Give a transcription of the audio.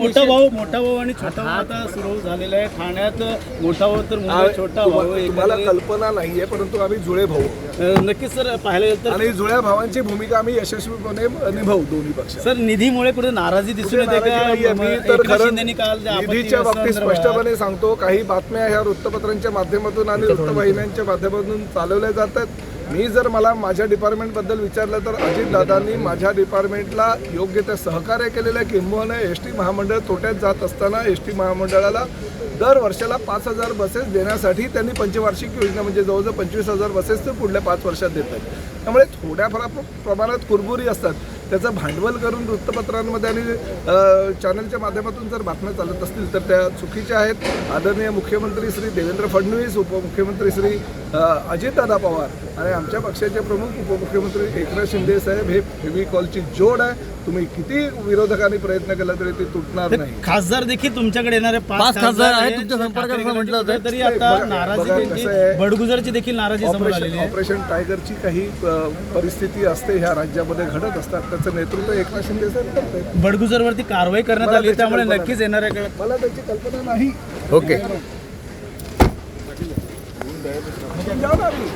मोठा भाऊ मोठा भाऊ आणि छोटा भाऊ आता सुरू झालेला आहे. ठाण्यात मोठा भाऊ तर छोटा भाऊ तुम्हाला एकंदरीत, कल्पना नाहीये परंतु आम्ही जुळे भाऊ. नक्कीच सर पाहायला गेलं तर आणि जुळ्या भावांची भूमिका आम्ही यशस्वीपणे निभावू दोन्ही पक्ष सर निधीमुळे कुठे नाराजी दिसून येते का? मी तर खरं निधीच्या बाबतीत स्पष्टपणे सांगतो काही बातम्या ह्या वृत्तपत्रांच्या माध्यमातून आणि वृत्तवाहिन्यांच्या माध्यमातून चालवल्या जातात. मी जर मला माझ्या डिपार्टमेंटबद्दल विचारलं तर अजितदादांनी माझ्या डिपार्टमेंटला योग्य ते सहकार्य केलेलं आहे किंबहुना एस टी महामंडळ तोट्यात जात असताना एस टी महामंडळाला दर वर्षाला पाच हजार बसेस देण्यासाठी त्यांनी पंचवार्षिक योजना म्हणजे जवळजवळ पंचवीस हजार बसेस तर पुढल्या पाच वर्षात देत आहेत. त्यामुळे थोड्याफार प्रमाणात कुरबुरी असतात. त्याचं भांडवल करून वृत्तपत्रांमध्ये आणि चॅनलच्या माध्यमातून जर बातम्या चालत असतील तर त्या चुकीच्या आहेत आदरणीय मुख्यमंत्री श्री देवेंद्र फडणवीस उपमुख्यमंत्री श्री अजितदादा पवार आणि आमच्या पक्षाचे प्रमुख उपमुख्यमंत्री एकनाथ शिंदे साहेब हे फेविकॉलची जोड आहे तुम्ही किती विरोधकांनी प्रयत्न केला तरी ती तुटणार नाही खासदार देखील तुमच्याकडे येणारे पाच खासदार आहेत. तुमच्या संपर्कात म्हटलं. तरी आता नाराजी. बडगुजरची देखील नाराजी समोर ऑपरेशन आलेली आहे ऑपरेशन टायगरची काही परिस्थिती असते ह्या राज्यामध्ये घडत असतात त्याचं नेतृत्व एकनाथ शिंदे साहेब करतात बडगुजरवरती कारवाई करण्यात आली आहे, त्यामुळे नक्कीच येणाऱ्या काळात मला त्याची कल्पना नाही. ओके. जाऊ ना आम्ही.